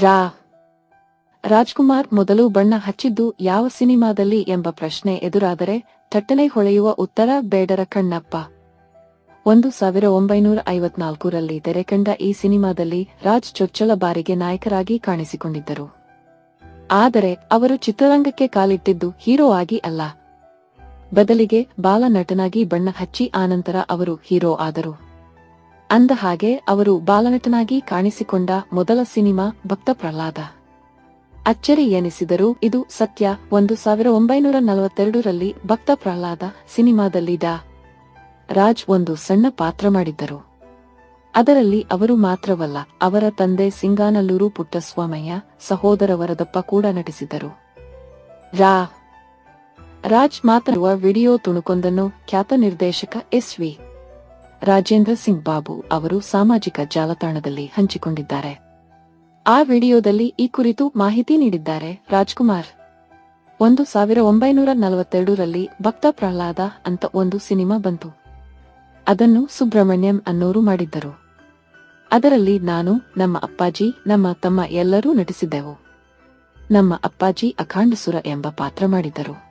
ರಾ. ರಾಜ್ಕುಮಾರ್ ಮೊದಲು ಬಣ್ಣ ಹಚ್ಚಿದ್ದು ಯಾವ ಸಿನಿಮಾದಲ್ಲಿ ಎಂಬ ಪ್ರಶ್ನೆ ಎದುರಾದರೆ ಥಟ್ಟನೆ ಹೊಳೆಯುವ ಉತ್ತರ ಬೇಡರ ಕಣ್ಣಪ್ಪ. ಒಂದು ಸಾವಿರ ಒಂಬೈನೂರ ಐವತ್ನಾಲ್ಕರಲ್ಲಿ ತೆರೆಕಂಡ ಈ ಸಿನಿಮಾದಲ್ಲಿ ರಾಜ್ ಚೊಚ್ಚಲ ಬಾರಿಗೆ ನಾಯಕರಾಗಿ ಕಾಣಿಸಿಕೊಂಡಿದ್ದರು. ಆದರೆ ಅವರು ಚಿತ್ರರಂಗಕ್ಕೆ ಕಾಲಿಟ್ಟಿದ್ದು ಹೀರೋ ಆಗಿ ಅಲ್ಲ. ಬದಲಿಗೆ ಬಾಲ ನಟನಾಗಿ ಬಣ್ಣ ಹಚ್ಚಿ ಆನಂತರ ಅವರು ಹೀರೋ ಆದರು. ಅಂದ ಹಾಗೆ ಅವರು ಬಾಲನಟನಾಗಿ ಕಾಣಿಸಿಕೊಂಡ ಮೊದಲ ಸಿನಿಮಾ ಭಕ್ತ ಪ್ರಹ್ಲಾದ ಅಚ್ಚರಿ ಎನಿಸಿದರು ಇದು ಸತ್ಯ. ಒಂದು ಸಾವಿರ ಒಂಬೈನೂರ ನಲವತ್ತೆರಡರಲ್ಲಿ ಭಕ್ತ ಪ್ರಹ್ಲಾದ ಸಿನಿಮಾದಲ್ಲಿ ಡಾ ರಾಜ್ ಒಂದು ಸಣ್ಣ ಪಾತ್ರ ಮಾಡಿದ್ದರು. ಅದರಲ್ಲಿ ಅವರು ಮಾತ್ರವಲ್ಲ, ಅವರ ತಂದೆ ಸಿಂಗಾನಲ್ಲೂರು ಪುಟ್ಟಸ್ವಾಮಯ್ಯ ಸಹೋದರ ವರದಪ್ಪ ಕೂಡ ನಟಿಸಿದರು. ರಾ ರಾಜ್ ಮಾತನಾಡುವ ವಿಡಿಯೋ ತುಣುಕೊಂದನ್ನು ಖ್ಯಾತ ನಿರ್ದೇಶಕ ಎಸ್ ವಿ. ರಾಜೇಂದ್ರ ಸಿಂಗ್ ಬಾಬು ಅವರು ಸಾಮಾಜಿಕ ಜಾಲತಾಣದಲ್ಲಿ ಹಂಚಿಕೊಂಡಿದ್ದಾರೆ. ಆ ವಿಡಿಯೋದಲ್ಲಿ ಈ ಕುರಿತು ಮಾಹಿತಿ ನೀಡಿದ್ದಾರೆ ರಾಜ್ಕುಮಾರ್. ಒಂದು ಸಾವಿರ ಒಂಬೈನೂರ ನಲವತ್ತೆರಡರಲ್ಲಿ ಭಕ್ತ ಪ್ರಹ್ಲಾದ ಅಂತ ಒಂದು ಸಿನಿಮಾ ಬಂತು. ಅದನ್ನು ಸುಬ್ರಹ್ಮಣ್ಯಂ ಅನ್ನೋರು ಮಾಡಿದ್ದರು. ಅದರಲ್ಲಿ ನಾನು, ನಮ್ಮ ಅಪ್ಪಾಜಿ, ನಮ್ಮ ತಮ್ಮ ಎಲ್ಲರೂ ನಟಿಸಿದ್ದೆವು ನಮ್ಮ ಅಪ್ಪಾಜಿ ಅಖಾಂಡಸುರ ಎಂಬ ಪಾತ್ರ ಮಾಡಿದ್ದರು.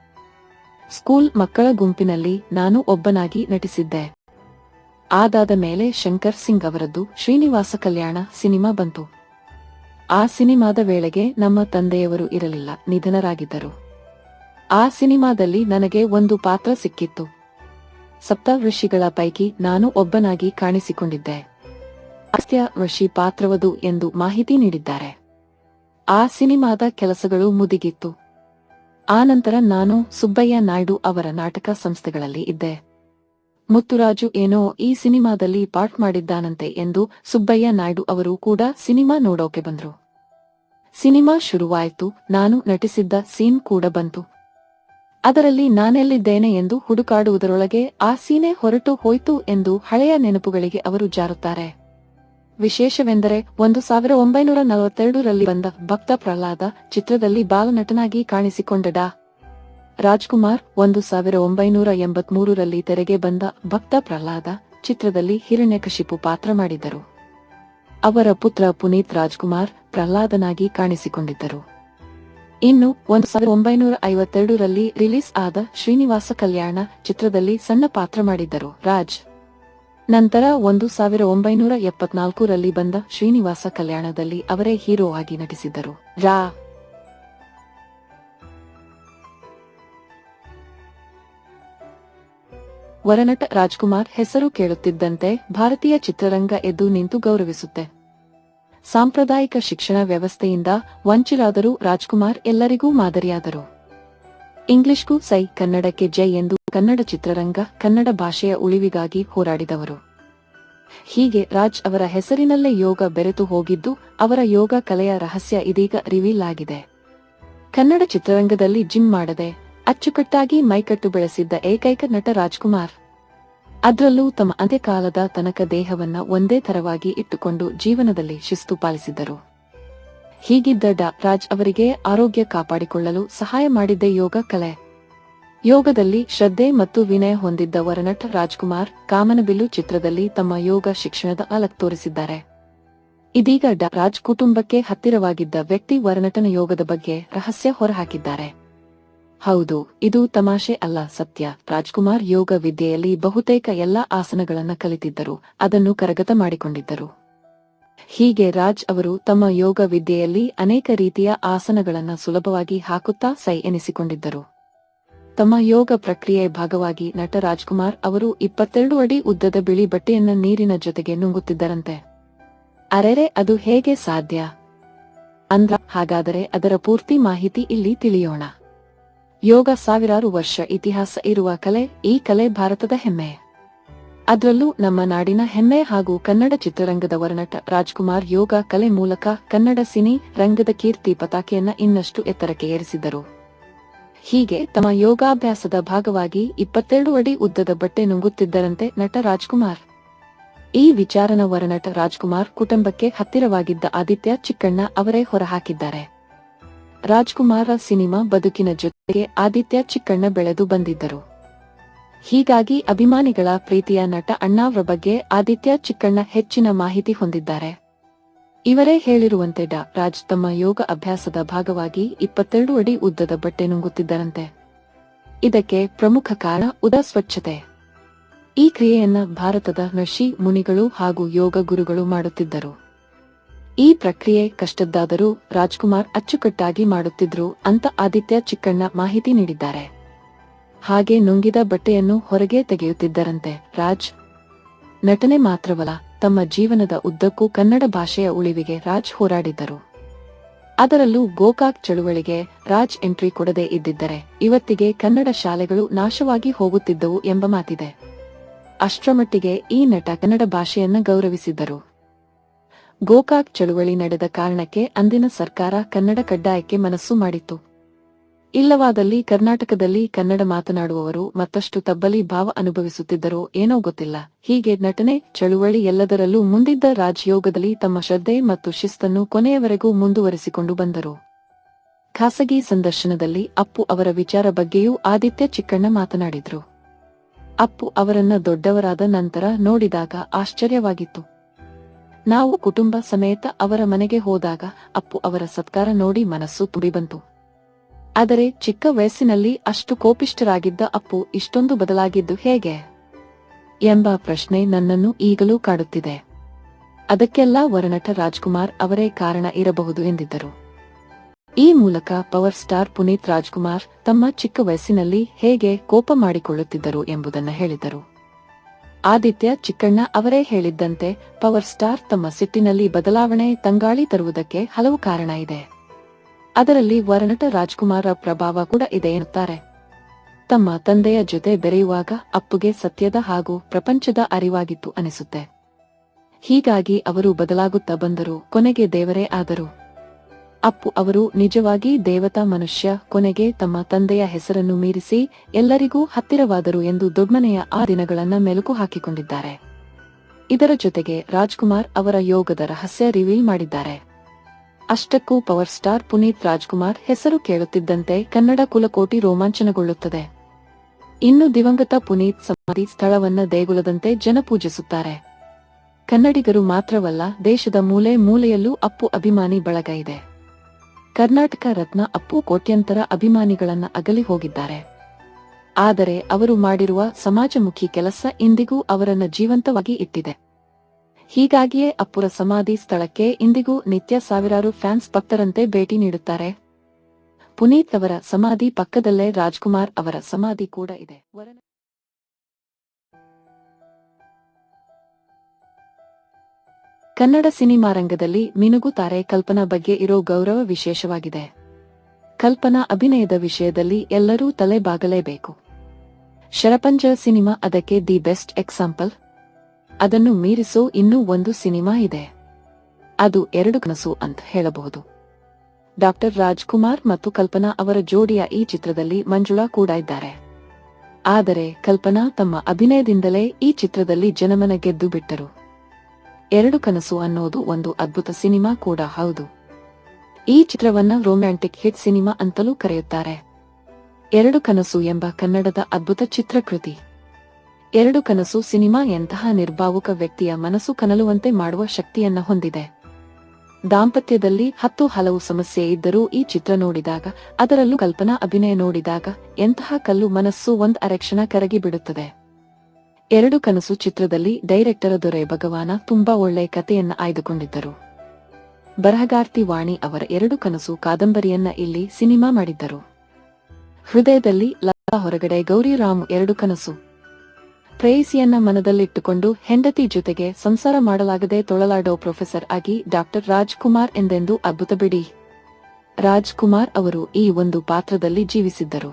ಸ್ಕೂಲ್ ಮಕ್ಕಳ ಗುಂಪಿನಲ್ಲಿ ನಾನು ಒಬ್ಬನಾಗಿ ನಟಿಸಿದ್ದೆ. ಆದಾದ ಮೇಲೆ ಶಂಕರ್ ಸಿಂಗ್ ಅವರದ್ದು ಶ್ರೀನಿವಾಸ ಕಲ್ಯಾಣ ಸಿನಿಮಾ ಬಂತು. ಆ ಸಿನಿಮಾದ ವೇಳೆಗೆ ನಮ್ಮ ತಂದೆಯವರು ಇರಲಿಲ್ಲ, ನಿಧನರಾಗಿದ್ದರು. ಆ ಸಿನಿಮಾದಲ್ಲಿ ನನಗೆ ಒಂದು ಪಾತ್ರ ಸಿಕ್ಕಿತ್ತು. ಸಪ್ತ ಋಷಿಗಳ ಪೈಕಿ ನಾನು ಒಬ್ಬನಾಗಿ ಕಾಣಿಸಿಕೊಂಡಿದ್ದೆ. ಅಸ್ತ್ಯ ಋಷಿ ಪಾತ್ರವದು ಎಂದು ಮಾಹಿತಿ ನೀಡಿದ್ದಾರೆ. ಆ ಸಿನಿಮಾದ ಕೆಲಸಗಳು ಮುದಿಗಿತ್ತು. ನಂತರ ನಾನು ಸುಬ್ಬಯ್ಯ ನಾಯ್ಡು ಅವರ ನಾಟಕ ಸಂಸ್ಥೆಗಳಲ್ಲಿ ಇದ್ದೆ. ಮುತ್ತುರಾಜು ಏನೋ ಈ ಸಿನಿಮಾದಲ್ಲಿ ಪಾರ್ಟ್ ಮಾಡಿದ್ದಾನಂತೆ ಎಂದು ಸುಬ್ಬಯ್ಯ ನಾಯ್ಡು ಅವರು ಕೂಡ ಸಿನಿಮಾ ನೋಡೋಕೆ ಬಂದ್ರು. ಸಿನಿಮಾ ಶುರುವಾಯಿತು, ನಾನು ನಟಿಸಿದ್ದ ಸೀನ್ ಕೂಡ ಬಂತು. ಅದರಲ್ಲಿ ನಾನೆಲ್ಲಿದ್ದೇನೆ ಎಂದು ಹುಡುಕಾಡುವುದರೊಳಗೆ ಆ ಸೀನೆ ಹೊರಟು ಹೋಯ್ತು ಎಂದು ಹಳೆಯ ನೆನಪುಗಳಿಗೆ ಅವರು ಜಾರುತ್ತಾರೆ. ವಿಶೇಷವೆಂದರೆ ಒಂದು ಸಾವಿರ ಒಂಬೈನೂರ ನಲವತ್ತೆರಡರಲ್ಲಿ ಬಂದ ಭಕ್ತ ಪ್ರಹ್ಲಾದ ಚಿತ್ರದಲ್ಲಿ ಬಾಲನಟನಾಗಿ ಕಾಣಿಸಿಕೊಂಡ ಡಾ. ರಾಜ್ಕುಮಾರ್ ಒಂದು ಸಾವಿರ ಒಂಬೈನೂರ ಎಂಬತ್ಮೂರರಲ್ಲಿ ತೆರೆಗೆ ಬಂದ ಭಕ್ತ ಪ್ರಹ್ಲಾದ ಚಿತ್ರದಲ್ಲಿ ಹಿರಣ್ಯಕಶಿಪು ಪಾತ್ರ ಮಾಡಿದ್ದರು ಅವರ ಪುತ್ರ ಪುನೀತ್ ರಾಜ್ಕುಮಾರ್ ಪ್ರಹ್ಲಾದನಾಗಿ ಕಾಣಿಸಿಕೊಂಡಿದ್ದರು. ಇನ್ನು ಒಂದು ಸಾವಿರದ ಒಂಬೈನೂರ ಐವತ್ತೆರಡರಲ್ಲಿ ರಿಲೀಸ್ ಆದ ಶ್ರೀನಿವಾಸ ಕಲ್ಯಾಣ ಚಿತ್ರದಲ್ಲಿ ಸಣ್ಣ ಪಾತ್ರ ಮಾಡಿದ್ದರು. ರಾಜ್. ನಂತರ ಒಂದು ಸಾವಿರ ಒಂಬೈನೂರ ಎಪ್ಪತ್ನಾಲ್ಕರಲ್ಲಿ ಬಂದ ಶ್ರೀನಿವಾಸ ಕಲ್ಯಾಣದಲ್ಲಿ ಅವರೇ ಹೀರೋ ಆಗಿ ನಟಿಸಿದ್ದರು. ರಾ. ವರನಟ ರಾಜ್ಕುಮಾರ್ ಹೆಸರು ಕೇಳುತ್ತಿದ್ದಂತೆ ಭಾರತೀಯ ಚಿತ್ರರಂಗ ಎದ್ದು ನಿಂತು ಗೌರವಿಸುತ್ತೆ. ಸಾಂಪ್ರದಾಯಿಕ ಶಿಕ್ಷಣ ವ್ಯವಸ್ಥೆಯಿಂದ ವಂಚಿರಾದರೂ ರಾಜ್ಕುಮಾರ್ ಎಲ್ಲರಿಗೂ ಮಾದರಿಯಾದರು. ಇಂಗ್ಲಿಷ್ಗೂ ಸೈ ಕನ್ನಡಕ್ಕೆ ಜೈ ಎಂದು ಕನ್ನಡ ಚಿತ್ರರಂಗ, ಕನ್ನಡ ಭಾಷೆಯ ಉಳಿವಿಗಾಗಿ ಹೋರಾಡಿದವರು. ಹೀಗೆ ರಾಜ್ ಅವರ ಹೆಸರಿನಲ್ಲೇ ಯೋಗ ಬೆರೆತು ಹೋಗಿದ್ದು, ಅವರ ಯೋಗ ಕಲೆಯ ರಹಸ್ಯ ಇದೀಗ ರಿವೀಲ್ ಆಗಿದೆ. ಕನ್ನಡ ಚಿತ್ರರಂಗದಲ್ಲಿ ಜಿಮ್ ಮಾಡದೆ ಅಚ್ಚುಕಟ್ಟಾಗಿ ಮೈಕಟ್ಟು ಬೆಳೆಸಿದ್ದ ಏಕೈಕ ನಟ ರಾಜ್ಕುಮಾರ್. ಅದರಲ್ಲೂ ತಮ್ಮ ಅಂತ್ಯಕಾಲದ ತನಕ ದೇಹವನ್ನ ಒಂದೇ ತರವಾಗಿ ಇಟ್ಟುಕೊಂಡು ಜೀವನದಲ್ಲಿ ಶಿಸ್ತು ಪಾಲಿಸಿದ್ದರು. ಹೀಗಿದ್ದ ಡಾ. ರಾಜ್ ಅವರಿಗೆ ಆರೋಗ್ಯ ಕಾಪಾಡಿಕೊಳ್ಳಲು ಸಹಾಯ ಮಾಡಿದ್ದೇ ಯೋಗ ಕಲೆ. ಯೋಗದಲ್ಲಿ ಶ್ರದ್ಧೆ ಮತ್ತು ವಿನಯ ಹೊಂದಿದ್ದ ವರನಟ ರಾಜ್ಕುಮಾರ್ ಕಾಮನಬಿಲ್ಲು ಚಿತ್ರದಲ್ಲಿ ತಮ್ಮ ಯೋಗ ಶಿಕ್ಷಣದ ಅಲಕ್ ತೋರಿಸಿದ್ದಾರೆ. ಇದೀಗ ಡಾ. ರಾಜ್ ಕುಟುಂಬಕ್ಕೆ ಹತ್ತಿರವಾಗಿದ್ದ ವ್ಯಕ್ತಿ ವರನಟನ ಯೋಗದ ಬಗ್ಗೆ ರಹಸ್ಯ ಹೊರಹಾಕಿದ್ದಾರೆ. ಹೌದು, ಇದು ತಮಾಷೆ ಅಲ್ಲ ಸತ್ಯ. ರಾಜ್ಕುಮಾರ್ ಯೋಗ ವಿದ್ಯೆಯಲ್ಲಿ ಬಹುತೇಕ ಎಲ್ಲಾ ಆಸನಗಳನ್ನು ಕಲಿತಿದ್ದರು, ಅದನ್ನು ಕರಗತ ಮಾಡಿಕೊಂಡಿದ್ದರು. ಹೀಗೆ ರಾಜ್ ಅವರು ತಮ್ಮ ಯೋಗ ವಿದ್ಯೆಯಲ್ಲಿ ಅನೇಕ ರೀತಿಯ ಆಸನಗಳನ್ನು ಸುಲಭವಾಗಿ ಹಾಕುತ್ತಾ ಸೈ ಎನಿಸಿಕೊಂಡಿದ್ದರು. ತಮ್ಮ ಯೋಗ ಪ್ರಕ್ರಿಯೆ ಭಾಗವಾಗಿ ನಟ ರಾಜ್ಕುಮಾರ್ ಅವರು ಇಪ್ಪತ್ತೆರಡು ಅಡಿ ಉದ್ದದ ಬಿಳಿ ಬಟ್ಟೆಯನ್ನ ನೀರಿನ ಜೊತೆಗೆ ನುಂಗುತ್ತಿದ್ದರಂತೆ. ಅರೆರೆ, ಅದು ಹೇಗೆ ಸಾಧ್ಯ? ಅಂದ್ರ, ಹಾಗಾದರೆ ಅದರ ಪೂರ್ತಿ ಮಾಹಿತಿ ಇಲ್ಲಿ ತಿಳಿಯೋಣ. ಯೋಗ ಸಾವಿರಾರು ವರ್ಷ ಇತಿಹಾಸ ಇರುವ ಕಲೆ, ಈ ಕಲೆ ಭಾರತದ ಹೆಮ್ಮೆ. ಅದರಲ್ಲೂ ನಮ್ಮ ನಾಡಿನ ಹೆಮ್ಮೆ ಹಾಗೂ ಕನ್ನಡ ಚಿತ್ರರಂಗದ ವರ್ಣಟ ರಾಜ್ಕುಮಾರ್ ಯೋಗ ಕಲೆ ಮೂಲಕ ಕನ್ನಡ ಸಿನಿ ರಂಗದ ಕೀರ್ತಿ ಪತಾಕೆಯನ್ನ ಇನ್ನಷ್ಟು ಎತ್ತರಕ್ಕೆ ಏರಿಸಿದರು. ಹೀಗೆ ತಮ್ಮ ಯೋಗಾಭ್ಯಾಸದ ಭಾಗವಾಗಿ ಇಪ್ಪತ್ತೆರಡು ಅಡಿ ಉದ್ದದ ಬಟ್ಟೆ ನುಂಗುತ್ತಿದ್ದರಂತೆ ನಟ ರಾಜ್ಕುಮಾರ್. ಈ ವಿಚಾರನ ವರನಟ ರಾಜ್ಕುಮಾರ್ ಕುಟುಂಬಕ್ಕೆ ಹತ್ತಿರವಾಗಿದ್ದ ಆದಿತ್ಯ ಚಿಕ್ಕಣ್ಣ ಅವರೇ ಹೊರಹಾಕಿದ್ದಾರೆ. ರಾಜ್ಕುಮಾರ ಸಿನಿಮಾ ಬದುಕಿನ ಜೊತೆಗೆ ಆದಿತ್ಯ ಚಿಕ್ಕಣ್ಣ ಬೆಳೆದು ಬಂದಿದ್ದರು. ಹೀಗಾಗಿ ಅಭಿಮಾನಿಗಳ ಪ್ರೀತಿಯ ನಟ ಅಣ್ಣಾವ್ರ ಬಗ್ಗೆ ಆದಿತ್ಯ ಚಿಕ್ಕಣ್ಣ ಹೆಚ್ಚಿನ ಮಾಹಿತಿ ಹೊಂದಿದ್ದಾರೆ. ಇವರೇ ಹೇಳಿರುವಂತೆ ಡಾ. ರಾಜ್ ತಮ್ಮ ಯೋಗ ಅಭ್ಯಾಸದ ಭಾಗವಾಗಿ ಇಪ್ಪತ್ತೆರಡು ಅಡಿ ಉದ್ದದ ಬಟ್ಟೆ ನುಂಗುತ್ತಿದ್ದರಂತೆ. ಇದಕ್ಕೆ ಪ್ರಮುಖ ಕಾರಣ ಉದ ಸ್ವಚ್ಛತೆ. ಈ ಕ್ರಿಯೆಯನ್ನ ಭಾರತದ ಋಷಿ ಮುನಿಗಳು ಹಾಗೂ ಯೋಗ ಗುರುಗಳು ಮಾಡುತ್ತಿದ್ದರು. ಈ ಪ್ರಕ್ರಿಯೆ ಕಷ್ಟದ್ದಾದರೂ ರಾಜ್ಕುಮಾರ್ ಅಚ್ಚುಕಟ್ಟಾಗಿ ಮಾಡುತ್ತಿದ್ರು ಅಂತ ಆದಿತ್ಯ ಚಿಕ್ಕಣ್ಣ ಮಾಹಿತಿ ನೀಡಿದ್ದಾರೆ. ಹಾಗೆ ನುಂಗಿದ ಬಟ್ಟೆಯನ್ನು ಹೊರಗೆ ತೆಗೆಯುತ್ತಿದ್ದರಂತೆ ರಾಜ್. ನಟನೆ ಮಾತ್ರವಲ್ಲ, ತಮ್ಮ ಜೀವನದ ಉದ್ದಕ್ಕೂ ಕನ್ನಡ ಭಾಷೆಯ ಉಳಿವಿಗೆ ರಾಜ್ ಹೋರಾಡಿದ್ದರು. ಅದರಲ್ಲೂ ಗೋಕಾಕ್ ಚಳುವಳಿಗೆ ರಾಜ್ ಎಂಟ್ರಿ ಕೊಡದೇ ಇದ್ದಿದ್ದರೆ ಇವತ್ತಿಗೆ ಕನ್ನಡ ಶಾಲೆಗಳು ನಾಶವಾಗಿ ಹೋಗುತ್ತಿದ್ದವು ಎಂಬ ಮಾತಿದೆ. ಅಷ್ಟರಮಟ್ಟಿಗೆ ಈ ನಟ ಕನ್ನಡ ಭಾಷೆಯನ್ನ ಗೌರವಿಸಿದ್ದರು. ಗೋಕಾಕ್ ಚಳುವಳಿ ನಡೆದ ಕಾರಣಕ್ಕೆ ಅಂದಿನ ಸರ್ಕಾರ ಕನ್ನಡ ಕಡ್ಡಾಯಕ್ಕೆ ಮನಸ್ಸು ಮಾಡಿತ್ತು. ಇಲ್ಲವಾದಲ್ಲಿ ಕರ್ನಾಟಕದಲ್ಲಿ ಕನ್ನಡ ಮಾತನಾಡುವವರು ಮತ್ತಷ್ಟು ತಬ್ಬಲಿ ಭಾವ ಅನುಭವಿಸುತ್ತಿದ್ದರೋ ಏನೋ ಗೊತ್ತಿಲ್ಲ. ಹೀಗೆ ನಟನೆ, ಚಳುವಳಿ ಎಲ್ಲದರಲ್ಲೂ ಮುಂದಿದ್ದ ರಾಜಯೋಗದಲ್ಲಿ ತಮ್ಮ ಶ್ರದ್ಧೆ ಮತ್ತು ಶಿಸ್ತನ್ನು ಕೊನೆಯವರೆಗೂ ಮುಂದುವರೆಸಿಕೊಂಡು ಬಂದರು. ಖಾಸಗಿ ಸಂದರ್ಶನದಲ್ಲಿ ಅಪ್ಪು ಅವರ ವಿಚಾರ ಬಗ್ಗೆಯೂ ಆದಿತ್ಯ ಚಿಕ್ಕಣ್ಣ ಮಾತನಾಡಿದ್ರು. ಅಪ್ಪು ಅವರನ್ನ ದೊಡ್ಡವರಾದ ನಂತರ ನೋಡಿದಾಗ ಆಶ್ಚರ್ಯವಾಗಿತ್ತು. ನಾವು ಕುಟುಂಬ ಸಮೇತ ಅವರ ಮನೆಗೆ ಹೋದಾಗ ಅಪ್ಪು ಅವರ ಸತ್ಕಾರ ನೋಡಿ ಮನಸ್ಸು ತುಂಬಿಬಂತು ಆದರೆ ಚಿಕ್ಕ ವಯಸ್ಸಿನಲ್ಲಿ ಅಷ್ಟು ಕೋಪಿಷ್ಠರಾಗಿದ್ದ ಅಪ್ಪು ಇಷ್ಟೊಂದು ಬದಲಾಗಿದ್ದು ಹೇಗೆ? ಎಂಬ ಪ್ರಶ್ನೆ ನನ್ನನ್ನು ಈಗಲೂ ಕಾಡುತ್ತಿದೆ. ಅದಕ್ಕೆಲ್ಲ ವರನಟ ರಾಜ್ಕುಮಾರ್ ಅವರೇ ಕಾರಣ ಇರಬಹುದು ಎಂದಿದ್ದರು. ಈ ಮೂಲಕ ಪವರ್ ಸ್ಟಾರ್ ಪುನೀತ್ ರಾಜ್ಕುಮಾರ್ ತಮ್ಮ ಚಿಕ್ಕ ವಯಸ್ಸಿನಲ್ಲಿ ಹೇಗೆ ಕೋಪ ಮಾಡಿಕೊಳ್ಳುತ್ತಿದ್ದರು ಎಂಬುದನ್ನು ಹೇಳಿದರು. ಆದಿತ್ಯ ಚಿಕ್ಕಣ್ಣ ಅವರೇ ಹೇಳಿದ್ದಂತೆ ಪವರ್ ಸ್ಟಾರ್ ತಮ್ಮ ಸಿಟ್ಟಿನಲ್ಲಿ ಬದಲಾವಣೆ ತಂಗಾಳಿ ತರುವುದಕ್ಕೆ ಹಲವು ಕಾರಣ ಇದೆ. ಅದರಲ್ಲಿ ವರನಟ ರಾಜ್ಕುಮಾರ ಪ್ರಭಾವ ಕೂಡ ಇದೆ ಎನ್ನುತ್ತಾರೆ. ತಮ್ಮ ತಂದೆಯ ಜೊತೆ ಬೆರೆಯುವಾಗ ಅಪ್ಪುಗೆ ಸತ್ಯದ ಹಾಗೂ ಪ್ರಪಂಚದ ಅರಿವಾಗಿತ್ತು ಅನಿಸುತ್ತೆ. ಹೀಗಾಗಿ ಅವರು ಬದಲಾಗುತ್ತಾ ಬಂದರು ಕೊನೆಗೆ ದೇವರೇ ಆದರು. ಅಪ್ಪು ಅವರು ನಿಜವಾಗಿ ದೇವತಾ ಮನುಷ್ಯ ಕೊನೆಗೆ ತಮ್ಮ ತಂದೆಯ ಹೆಸರನ್ನು ಮೀರಿಸಿ ಎಲ್ಲರಿಗೂ ಹತ್ತಿರವಾದರು ಎಂದು ದೊಡ್ಮನೆಯ ಆ ದಿನಗಳನ್ನು ಮೆಲುಕು ಹಾಕಿಕೊಂಡಿದ್ದಾರೆ. ಇದರ ಜೊತೆಗೆ ರಾಜ್ಕುಮಾರ್ ಅವರ ಯೋಗದ ರಹಸ್ಯ ರಿವೀಲ್ ಮಾಡಿದ್ದಾರೆ. ಅಷ್ಟಕ್ಕೂ ಪವರ್ ಸ್ಟಾರ್ ಪುನೀತ್ ರಾಜ್ಕುಮಾರ್ ಹೆಸರು ಕೇಳುತ್ತಿದ್ದಂತೆ ಕನ್ನಡ ಕುಲಕೋಟಿ ರೋಮಾಂಚನಗೊಳ್ಳುತ್ತದೆ. ಇನ್ನು ದಿವಂಗತ ಪುನೀತ್ ಸಮಾಧಿ ಸ್ಥಳವನ್ನ ದೇಗುಲದಂತೆ ಜನ ಪೂಜಿಸುತ್ತಾರೆ ಕನ್ನಡಿಗರು ಮಾತ್ರವಲ್ಲ ದೇಶದ ಮೂಲೆ ಮೂಲೆಯಲ್ಲೂ ಅಪ್ಪು ಅಭಿಮಾನಿ ಬಳಗ ಇದೆ. ಕರ್ನಾಟಕ ರತ್ನ ಅಪ್ಪು ಕೋಟ್ಯಂತರ ಅಭಿಮಾನಿಗಳನ್ನ ಅಗಲಿ ಹೋಗಿದ್ದಾರೆ. ಆದರೆ ಅವರು ಮಾಡಿರುವ ಸಮಾಜಮುಖಿ ಕೆಲಸ ಇಂದಿಗೂ ಅವರನ್ನು ಜೀವಂತವಾಗಿ ಇಟ್ಟಿದೆ. ಹೀಗಾಗಿಯೇ ಅಪ್ಪುರ ಸಮಾಧಿ ಸ್ಥಳಕ್ಕೆ ಇಂದಿಗೂ ನಿತ್ಯ ಸಾವಿರಾರು ಫ್ಯಾನ್ಸ್ ಭಕ್ತರಂತೆ ಭೇಟಿ ನೀಡುತ್ತಾರೆ. ಪುನೀತ್ ಅವರ ಸಮಾಧಿ ಪಕ್ಕದಲ್ಲೇ ರಾಜ್ಕುಮಾರ್ ಅವರ ಸಮಾಧಿ ಕೂಡ ಇದೆ. ಕನ್ನಡ ಸಿನಿಮಾ ರಂಗದಲ್ಲಿ ಮಿನುಗುತಾರೆ ಕಲ್ಪನಾ ಬಗ್ಗೆ ಇರೋ ಗೌರವ ವಿಶೇಷವಾಗಿದೆ. ಕಲ್ಪನಾ ಅಭಿನಯದ ವಿಷಯದಲ್ಲಿ ಎಲ್ಲರೂ ತಲೆ ಬಾಗಲೇಬೇಕು ಶರಪಂಜ ಸಿನಿಮಾ ಅದಕ್ಕೆ ದಿ ಬೆಸ್ಟ್ ಎಕ್ಸಾಂಪಲ್. ಅದನ್ನು ಮೀರಿಸೋ ಇನ್ನೂ ಒಂದು ಸಿನಿಮಾ ಇದೆ. ಅದು ಎರಡು ಕನಸು ಅಂತ ಹೇಳಬಹುದು. ಡಾಕ್ಟರ್ ರಾಜ್ಕುಮಾರ್ ಮತ್ತು ಕಲ್ಪನಾ ಅವರ ಜೋಡಿಯ ಈ ಚಿತ್ರದಲ್ಲಿ ಮಂಜುಳಾ ಕೂಡ ಇದ್ದಾರೆ. ಆದರೆ ಕಲ್ಪನಾ ತಮ್ಮ ಅಭಿನಯದಿಂದಲೇ ಈ ಚಿತ್ರದಲ್ಲಿ ಜನಮನ ಗೆದ್ದು ಬಿಟ್ಟರು. ಎರಡು ಕನಸು ಅನ್ನೋದು ಒಂದು ಅದ್ಭುತ ಸಿನಿಮಾ ಕೂಡ ಹೌದು. ಈ ಚಿತ್ರವನ್ನ ರೊಮ್ಯಾಂಟಿಕ್ ಹಿಟ್ ಸಿನಿಮಾ ಅಂತಲೂ ಕರೆಯುತ್ತಾರೆ. ಎರಡು ಕನಸು ಎಂಬ ಕನ್ನಡದ ಅದ್ಭುತ ಚಿತ್ರಕೃತಿ. ಎರಡು ಕನಸು ಸಿನಿಮಾ ಎಂತಹ ನಿರ್ಭಾವುಕ ವ್ಯಕ್ತಿಯ ಮನಸ್ಸು ಕನಲುವಂತೆ ಮಾಡುವ ಶಕ್ತಿಯನ್ನ ಹೊಂದಿದೆ. ದಾಂಪತ್ಯದಲ್ಲಿ ಹತ್ತು ಹಲವು ಸಮಸ್ಯೆ ಇದ್ದರೂ ಈ ಚಿತ್ರ ನೋಡಿದಾಗ, ಅದರಲ್ಲೂ ಕಲ್ಪನಾ ಅಭಿನಯ ನೋಡಿದಾಗ ಎಂತಹ ಕಲ್ಲು ಮನಸ್ಸು ಒಂದು ಅರೆಕ್ಷಣ ಕರಗಿ ಬಿಡುತ್ತದೆ ಎರಡು ಕನಸು ಚಿತ್ರದಲ್ಲಿ ಡೈರೆಕ್ಟರ್ ದೊರೆ ಭಗವಾನ ತುಂಬಾ ಒಳ್ಳೆಯ ಕಥೆಯನ್ನ ಆಯ್ದುಕೊಂಡಿದ್ದರು. ಬರಹಗಾರ್ತಿ ವಾಣಿ ಅವರ ಎರಡು ಕನಸು ಕಾದಂಬರಿಯನ್ನ ಇಲ್ಲಿ ಸಿನಿಮಾ ಮಾಡಿದ್ದರು. ಹೃದಯದಲ್ಲಿ ಲತಾ ಹೊರಗಡೆ ಗೌರಿರಾಮ್ ಎರಡು ಕನಸು. ಪ್ರೇಯಸಿಯನ್ನ ಮನದಲ್ಲಿಟ್ಟುಕೊಂಡು ಹೆಂಡತಿ ಜೊತೆಗೆ ಸಂಸಾರ ಮಾಡಲಾಗದೆ ತೊಳಲಾಡೋ ಪ್ರೊಫೆಸರ್ ಆಗಿ ಡಾಕ್ಟರ್ ರಾಜ್ಕುಮಾರ್ ಎಂದೆಂದು ಅದ್ಭುತ ಬಿಡಿ. ರಾಜ್ಕುಮಾರ್ ಅವರು ಈ ಒಂದು ಪಾತ್ರದಲ್ಲಿ ಜೀವಿಸಿದ್ದರು.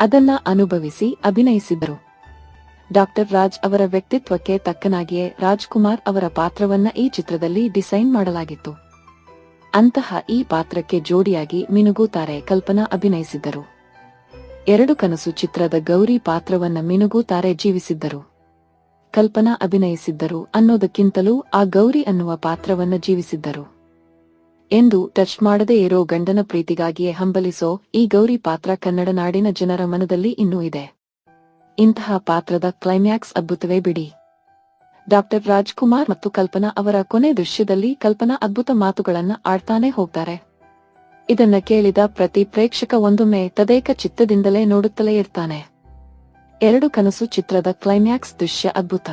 ಅದನ್ನ ಅನುಭವಿಸಿ ಅಭಿನಯಿಸಿದ್ದರು. ಡಾಕ್ಟರ್ ರಾಜ್ ಅವರ ವ್ಯಕ್ತಿತ್ವಕ್ಕೆ ತಕ್ಕನಾಗಿಯೇ ರಾಜ್ಕುಮಾರ್ ಅವರ ಪಾತ್ರವನ್ನ ಈ ಚಿತ್ರದಲ್ಲಿ ಡಿಸೈನ್ ಮಾಡಲಾಗಿತ್ತು. ಅಂತಹ ಈ ಪಾತ್ರಕ್ಕೆ ಜೋಡಿಯಾಗಿ ಮಿನುಗುತ್ತಾರೆ ಕಲ್ಪನಾ ಅಭಿನಯಿಸಿದ್ದರು. ಎರಡು ಕನಸು ಚಿತ್ರದ ಗೌರಿ ಪಾತ್ರವನ್ನ ಮಿನುಗು ತಾರೆ ಜೀವಿಸಿದ್ದರು. ಕಲ್ಪನಾ ಅಭಿನಯಿಸಿದ್ದರು ಅನ್ನೋದಕ್ಕಿಂತಲೂ ಆ ಗೌರಿ ಅನ್ನುವ ಪಾತ್ರವನ್ನ ಜೀವಿಸಿದ್ದರು. ಎಂದು ಟಚ್ ಮಾಡದೇ ಇರೋ ಗಂಡನ ಪ್ರೀತಿಗಾಗಿಯೇ ಹಂಬಲಿಸೋ ಈ ಗೌರಿ ಪಾತ್ರ ಕನ್ನಡ ನಾಡಿನ ಜನರ ಮನದಲ್ಲಿ ಇನ್ನೂ ಇದೆ. ಇಂತಹ ಪಾತ್ರದ ಕ್ಲೈಮ್ಯಾಕ್ಸ್ ಅದ್ಭುತವೇ ಬಿಡಿ. ಡಾಕ್ಟರ್ ರಾಜ್ಕುಮಾರ್ ಮತ್ತು ಕಲ್ಪನಾ ಅವರ ಕೊನೆ ದೃಶ್ಯದಲ್ಲಿ ಕಲ್ಪನಾ ಅದ್ಭುತ ಮಾತುಗಳನ್ನು ಆಡ್ತಾನೆ ಹೋಗ್ತಾರೆ. ಇದನ್ನ ಕೇಳಿದ ಪ್ರತಿ ಪ್ರೇಕ್ಷಕ ಒಂದೊಮ್ಮೆ ತದೇಕ ಚಿತ್ತದಿಂದಲೇ ನೋಡುತ್ತಲೇ ಇರ್ತಾನೆ. ಎರಡು ಕನಸು ಚಿತ್ರದ ಕ್ಲೈಮ್ಯಾಕ್ಸ್ ದೃಶ್ಯ ಅದ್ಭುತ.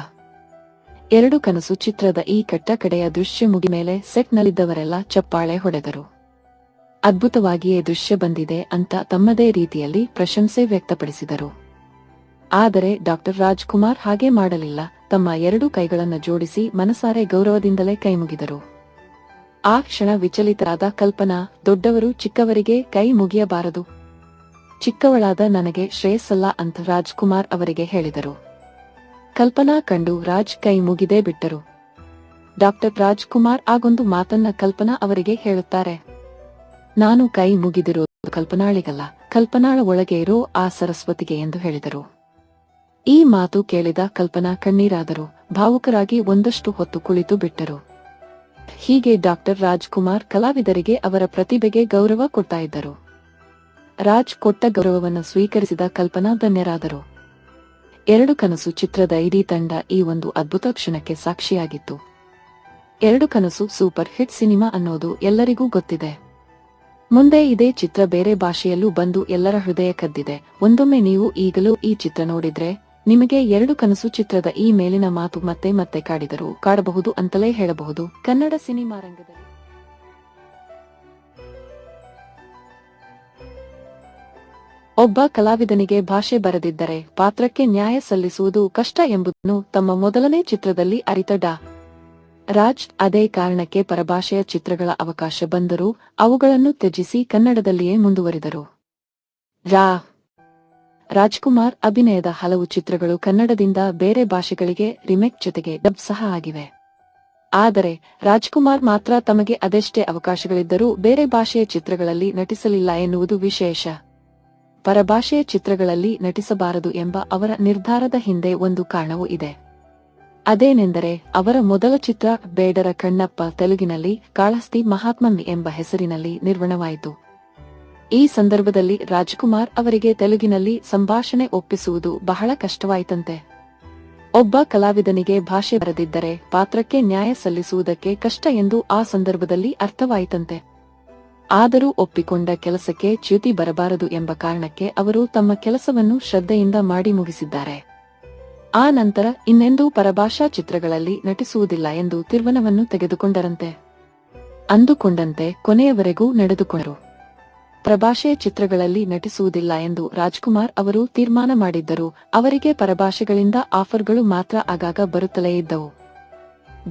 ಎರಡು ಕನಸು ಚಿತ್ರದ ಈ ಕಟ್ಟ ಕಡೆಯ ದೃಶ್ಯ ಮುಗಿಮೇಲೆ ಸೆಟ್ನಲ್ಲಿದ್ದವರೆಲ್ಲ ಚಪ್ಪಾಳೆ ಹೊಡೆದರು. ಅದ್ಭುತವಾಗಿಯೇ ದೃಶ್ಯ ಬಂದಿದೆ ಅಂತ ತಮ್ಮದೇ ರೀತಿಯಲ್ಲಿ ಪ್ರಶಂಸೆ ವ್ಯಕ್ತಪಡಿಸಿದರು. ಆದರೆ ಡಾಕ್ಟರ್ ರಾಜ್ಕುಮಾರ್ ಹಾಗೆ ಮಾಡಲಿಲ್ಲ. ತಮ್ಮ ಎರಡು ಕೈಗಳನ್ನು ಜೋಡಿಸಿ ಮನಸಾರೆ ಗೌರವದಿಂದಲೇ ಕೈಮುಗಿದರು. ಆ ಕ್ಷಣ ವಿಚಲಿತರಾದ ಕಲ್ಪನಾ, ದೊಡ್ಡವರು ಚಿಕ್ಕವರಿಗೆ ಕೈ ಮುಗಿಯಬಾರದು. ಚಿಕ್ಕವಳಾದ ನನಗೆ ಶ್ರೇಯಸ್ಸಲ್ಲ ಅಂತ ರಾಜ್ಕುಮಾರ್ ಅವರಿಗೆ ಹೇಳಿದರು. ಕಲ್ಪನಾ ಕಂಡು ರಾಜ್ ಕೈ ಮುಗಿದೇ ಬಿಟ್ಟರು. ಡಾಕ್ಟರ್ ರಾಜ್ಕುಮಾರ್ ಆಗೊಂದು ಮಾತನ್ನ ಕಲ್ಪನಾ ಅವರಿಗೆ ಹೇಳುತ್ತಾರೆ. ನಾನು ಕೈ ಮುಗಿದಿರೋ ಕಲ್ಪನಾಳಿಗಲ್ಲ. ಕಲ್ಪನಾಳ ಒಳಗೆ ಇರೋ ಆ ಸರಸ್ವತಿಗೆ ಎಂದು ಹೇಳಿದರು. ಈ ಮಾತು ಕೇಳಿದ ಕಲ್ಪನಾ ಕಣ್ಣೀರಾದರು. ಭಾವುಕರಾಗಿ ಒಂದಷ್ಟು ಹೊತ್ತು ಕುಳಿತು ಬಿಟ್ಟರು. ಹೀಗೆ ಡಾಕ್ಟರ್ ರಾಜ್ಕುಮಾರ್ ಕಲಾವಿದರಿಗೆ ಅವರ ಪ್ರತಿಭೆಗೆ ಗೌರವ ಕೊಡ್ತಾ ಇದ್ದರು. ರಾಜ್ ಕೊಟ್ಟ ಗೌರವವನ್ನು ಸ್ವೀಕರಿಸಿದ ಕಲ್ಪನಾ ಧನ್ಯರಾದರು. ಎರಡು ಕನಸು ಚಿತ್ರದ ಇಡೀ ತಂಡ ಈ ಒಂದು ಅದ್ಭುತ ಕ್ಷಣಕ್ಕೆ ಸಾಕ್ಷಿಯಾಗಿತ್ತು. ಎರಡು ಕನಸು ಸೂಪರ್ ಹಿಟ್ ಸಿನಿಮಾ ಅನ್ನೋದು ಎಲ್ಲರಿಗೂ ಗೊತ್ತಿದೆ. ಮುಂದೆ ಇದೇ ಚಿತ್ರ ಬೇರೆ ಭಾಷೆಯಲ್ಲೂ ಬಂದು ಎಲ್ಲರ ಹೃದಯ ಕದ್ದಿದೆ. ಒಂದೊಮ್ಮೆ ನೀವು ಈಗಲೂ ಈ ಚಿತ್ರ ನೋಡಿದ್ರೆ ನಿಮಗೆ ಎರಡು ಕನಸು ಚಿತ್ರದ ಈ ಮೇಲಿನ ಮಾತು ಮತ್ತೆ ಮತ್ತೆ ಕಾಡಿದರು ಕಾಡಬಹುದು ಅಂತಲೇ ಹೇಳಬಹುದು. ಕನ್ನಡ ಸಿನಿಮಾ ರಂಗದಲ್ಲಿ. ಒಬ್ಬ ಕಲಾವಿದನಿಗೆ ಭಾಷೆ ಬರದಿದ್ದರೆ ಪಾತ್ರಕ್ಕೆ ನ್ಯಾಯ ಸಲ್ಲಿಸುವುದು ಕಷ್ಟ ಎಂಬುದನ್ನು ತಮ್ಮ ಮೊದಲನೇ ಚಿತ್ರದಲ್ಲಿ ಅರಿತ ಡಾ. ರಾಜ್ ಅದೇ ಕಾರಣಕ್ಕೆ ಪರಭಾಷೆಯ ಚಿತ್ರಗಳ ಅವಕಾಶ ಬಂದರೂ ಅವುಗಳನ್ನು ತ್ಯಜಿಸಿ ಕನ್ನಡದಲ್ಲಿಯೇ ಮುಂದುವರಿದರು. ರಾ. ರಾಜ್ಕುಮಾರ್ ಅಭಿನಯದ ಹಲವು ಚಿತ್ರಗಳು ಕನ್ನಡದಿಂದ ಬೇರೆ ಭಾಷೆಗಳಿಗೆ ರಿಮೇಕ್ ಜೊತೆಗೆ ಡಬ್ ಸಹ ಆಗಿವೆ. ಆದರೆ, ರಾಜ್ಕುಮಾರ್ ಮಾತ್ರ ತಮಗೆ ಅದೆಷ್ಟೇ ಅವಕಾಶಗಳಿದ್ದರೂ ಬೇರೆ ಭಾಷೆಯ ಚಿತ್ರಗಳಲ್ಲಿ ನಟಿಸಲಿಲ್ಲ ಎನ್ನುವುದು ವಿಶೇಷ. ಪರಭಾಷೆಯ ಚಿತ್ರಗಳಲ್ಲಿ ನಟಿಸಬಾರದು ಎಂಬ ಅವರ ನಿರ್ಧಾರದ ಹಿಂದೆ ಒಂದು ಕಾರಣವೂ ಇದೆ. ಅದೇನೆಂದರೆ, ಅವರ ಮೊದಲ ಚಿತ್ರ ಬೇಡರ ಕಣ್ಣಪ್ಪ ತೆಲುಗಿನಲ್ಲಿ ಕಾಳಸ್ತಿ ಮಹಾತ್ಮಮ್ಮಿ ಎಂಬ ಹೆಸರಿನಲ್ಲಿ ನಿರ್ವಣವಾಯಿತು ಈ ಸಂದರ್ಭದಲ್ಲಿ ರಾಜ್ಕುಮಾರ್ ಅವರಿಗೆ ತೆಲುಗಿನಲ್ಲಿ ಸಂಭಾಷಣೆ ಒಪ್ಪಿಸುವುದು ಬಹಳ ಕಷ್ಟವಾಯಿತಂತೆ. ಒಬ್ಬ ಕಲಾವಿದನಿಗೆ ಭಾಷೆ ಬರದಿದ್ದರೆ ಪಾತ್ರಕ್ಕೆ ನ್ಯಾಯ ಸಲ್ಲಿಸುವುದಕ್ಕೆ ಕಷ್ಟ ಎಂದು ಆ ಸಂದರ್ಭದಲ್ಲಿ ಅರ್ಥವಾಯಿತಂತೆ. ಆದರೂ ಒಪ್ಪಿಕೊಂಡ ಕೆಲಸಕ್ಕೆ ಚ್ಯುತಿ ಬರಬಾರದು ಎಂಬ ಕಾರಣಕ್ಕೆ ಅವರು ತಮ್ಮ ಕೆಲಸವನ್ನು ಶ್ರದ್ಧೆಯಿಂದ ಮಾಡಿ ಮುಗಿಸಿದ್ದಾರೆ. ಆ ನಂತರ ಇನ್ನೆಂದೂ ಪರಭಾಷಾ ಚಿತ್ರಗಳಲ್ಲಿ ನಟಿಸುವುದಿಲ್ಲ ಎಂದು ತೀರ್ಮಾನವನ್ನು ತೆಗೆದುಕೊಂಡರಂತೆ. ಅಂದುಕೊಂಡಂತೆ ಕೊನೆಯವರೆಗೂ ನಡೆದುಕೊಂಡರು. ಪ್ರಭಾಷೆಯ ಚಿತ್ರಗಳಲ್ಲಿ ನಟಿಸುವುದಿಲ್ಲ ಎಂದು ರಾಜ್ಕುಮಾರ್ ಅವರು ತೀರ್ಮಾನ ಮಾಡಿದ್ದರು. ಅವರಿಗೆ ಪರಭಾಷೆಗಳಿಂದ ಆಫರ್ಗಳು ಮಾತ್ರ ಆಗಾಗ ಬರುತ್ತಲೇ ಇದ್ದವು.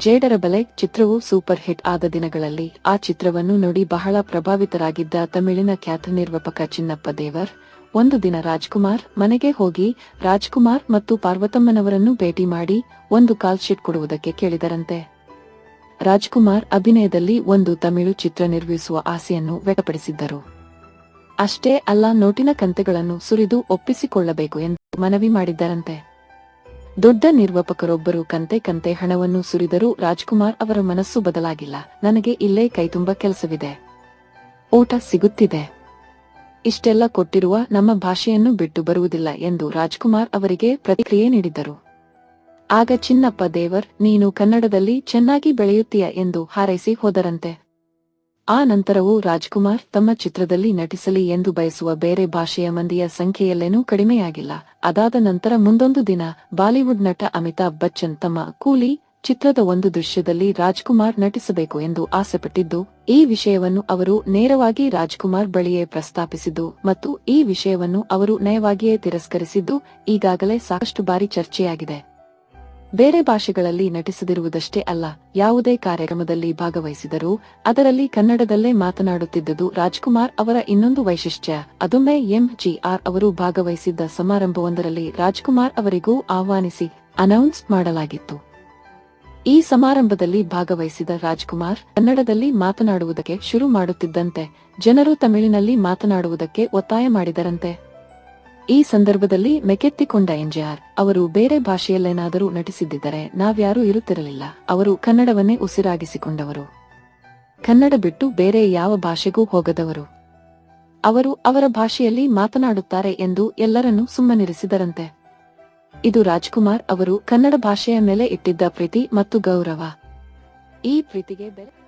ಜೇಡರ ಬಲೆ ಚಿತ್ರವು ಸೂಪರ್ ಹಿಟ್ ಆದ ದಿನಗಳಲ್ಲಿ ಆ ಚಿತ್ರವನ್ನು ನೋಡಿ ಬಹಳ ಪ್ರಭಾವಿತರಾಗಿದ್ದ ತಮಿಳಿನ ಖ್ಯಾತ ನಿರ್ಮಾಪಕ ಚಿನ್ನಪ್ಪ ದೇವರ್, ಒಂದು ದಿನ ರಾಜ್ಕುಮಾರ್ ಮನೆಗೆ ಹೋಗಿ ರಾಜ್ಕುಮಾರ್ ಮತ್ತು ಪಾರ್ವತಮ್ಮನವರನ್ನು ಭೇಟಿ ಮಾಡಿ ಒಂದು ಕಾಲ್ ಶೀಟ್ ಕೊಡುವುದಕ್ಕೆ ಕೇಳಿದರಂತೆ. ರಾಜ್ಕುಮಾರ್ ಅಭಿನಯದಲ್ಲಿ ಒಂದು ತಮಿಳು ಚಿತ್ರ ನಿರ್ಮಿಸುವ ಆಸೆಯನ್ನು ವ್ಯಕ್ತಪಡಿಸಿದ್ದರು. ಅಷ್ಟೇ ಅಲ್ಲ ನೋಟಿನ ಕಂತೆಗಳನ್ನು ಸುರಿದು ಒಪ್ಪಿಸಿಕೊಳ್ಳಬೇಕು ಎಂದು ಮನವಿ ಮಾಡಿದ್ದರಂತೆ. ದೊಡ್ಡ ನಿರ್ವಾಪಕರೊಬ್ಬರು ಕಂತೆ ಕಂತೆ ಹಣವನ್ನು ಸುರಿದರೂ ರಾಜ್ಕುಮಾರ್ ಅವರ ಮನಸ್ಸು ಬದಲಾಗಿಲ್ಲ. ನನಗೆ ಇಲ್ಲೇ ಕೈತುಂಬ ಕೆಲಸವಿದೆ. ಊಟ ಸಿಗುತ್ತಿದೆ. ಇಷ್ಟೆಲ್ಲ ಕೊಟ್ಟಿರುವ ನಮ್ಮ ಭಾಷೆಯನ್ನು ಬಿಟ್ಟು ಬರುವುದಿಲ್ಲ ಎಂದು ರಾಜ್ಕುಮಾರ್ ಅವರಿಗೆ ಪ್ರತಿಕ್ರಿಯೆ ನೀಡಿದ್ದರು. ಆಗ ಚಿನ್ನಪ್ಪ ದೇವರ್, ನೀನು ಕನ್ನಡದಲ್ಲಿ ಚೆನ್ನಾಗಿ ಬೆಳೆಯುತ್ತೀಯ ಎಂದು ಹಾರೈಸಿ ಹೋದರಂತೆ. ಆ ನಂತರವೂ ರಾಜ್ಕುಮಾರ್ ತಮ್ಮ ಚಿತ್ರದಲ್ಲಿ ನಟಿಸಲಿ ಎಂದು ಬಯಸುವ ಬೇರೆ ಭಾಷೆಯ ಮಂದಿಯ ಸಂಖ್ಯೆಯಲ್ಲೇನೂ ಕಡಿಮೆಯಾಗಿಲ್ಲ. ಅದಾದ ನಂತರ ಮುಂದೊಂದು ದಿನ ಬಾಲಿವುಡ್ ನಟ ಅಮಿತಾಬ್ ಬಚ್ಚನ್ ತಮ್ಮ ಕೂಲಿ ಚಿತ್ರದ ಒಂದು ದೃಶ್ಯದಲ್ಲಿ ರಾಜ್ಕುಮಾರ್ ನಟಿಸಬೇಕು ಎಂದು ಆಸೆಪಟ್ಟಿದ್ದು, ಈ ವಿಷಯವನ್ನು ಅವರು ನೇರವಾಗಿ ರಾಜ್ಕುಮಾರ್ ಬಳಿಯೇ ಪ್ರಸ್ತಾಪಿಸಿದ್ದು ಮತ್ತು ಈ ವಿಷಯವನ್ನು ಅವರು ನಯವಾಗಿಯೇ ತಿರಸ್ಕರಿಸಿದ್ದು ಈಗಾಗಲೇ ಸಾಕಷ್ಟು ಬಾರಿ ಚರ್ಚೆಯಾಗಿದೆ. ಬೇರೆ ಭಾಷೆಗಳಲ್ಲಿ ನಟಿಸದಿರುವುದಷ್ಟೇ ಅಲ್ಲ, ಯಾವುದೇ ಕಾರ್ಯಕ್ರಮದಲ್ಲಿ ಭಾಗವಹಿಸಿದರೂ, ಅದರಲ್ಲಿ ಕನ್ನಡದಲ್ಲೇ ಮಾತನಾಡುತ್ತಿದ್ದುದು ರಾಜ್ಕುಮಾರ್ ಅವರ ಇನ್ನೊಂದು ವೈಶಿಷ್ಟ್ಯ. ಅದೊಮ್ಮೆ ಎಂಜಿಆರ್ ಅವರು ಭಾಗವಹಿಸಿದ್ದ ಸಮಾರಂಭವೊಂದರಲ್ಲಿ ರಾಜ್ಕುಮಾರ್ ಅವರಿಗೂ ಆಹ್ವಾನಿಸಿ ಅನೌನ್ಸ್ ಮಾಡಲಾಗಿತ್ತು. ಈ ಸಮಾರಂಭದಲ್ಲಿ ಭಾಗವಹಿಸಿದ ರಾಜ್ಕುಮಾರ್ ಕನ್ನಡದಲ್ಲಿ ಮಾತನಾಡುವುದಕ್ಕೆ ಶುರು ಮಾಡುತ್ತಿದ್ದಂತೆ, ಜನರು ತಮಿಳಿನಲ್ಲಿ ಮಾತನಾಡುವುದಕ್ಕೆ ಒತ್ತಾಯ ಮಾಡಿದರಂತೆ. ಈ ಸಂದರ್ಭದಲ್ಲಿ ಮೆಕೆತ್ತಿಕೊಂಡ ಎನ್ಜಿಆರ್ ಅವರು ಬೇರೆ ಭಾಷೆಯಲ್ಲೇನಾದರೂ ನಟಿಸಿದ್ದರೆ ನಾವ್ಯಾರೂ ಇರುತ್ತಿರಲಿಲ್ಲ. ಅವರು ಕನ್ನಡವನ್ನೇ ಉಸಿರಾಗಿಸಿಕೊಂಡವರು. ಕನ್ನಡ ಬಿಟ್ಟು ಬೇರೆ ಯಾವ ಭಾಷೆಗೂ ಹೋಗದವರು. ಅವರು ಅವರ ಭಾಷೆಯಲ್ಲಿ ಮಾತನಾಡುತ್ತಾರೆ ಎಂದು ಎಲ್ಲರನ್ನೂ ಸುಮ್ಮನಿರಿಸಿದರಂತೆ. ಇದು ರಾಜ್ಕುಮಾರ್ ಅವರು ಕನ್ನಡ ಭಾಷೆಯ ಮೇಲೆ ಇಟ್ಟಿದ್ದ ಪ್ರೀತಿ ಮತ್ತು ಗೌರವ. ಈ ಪ್ರೀತಿಗೆ ಬೆಲೆ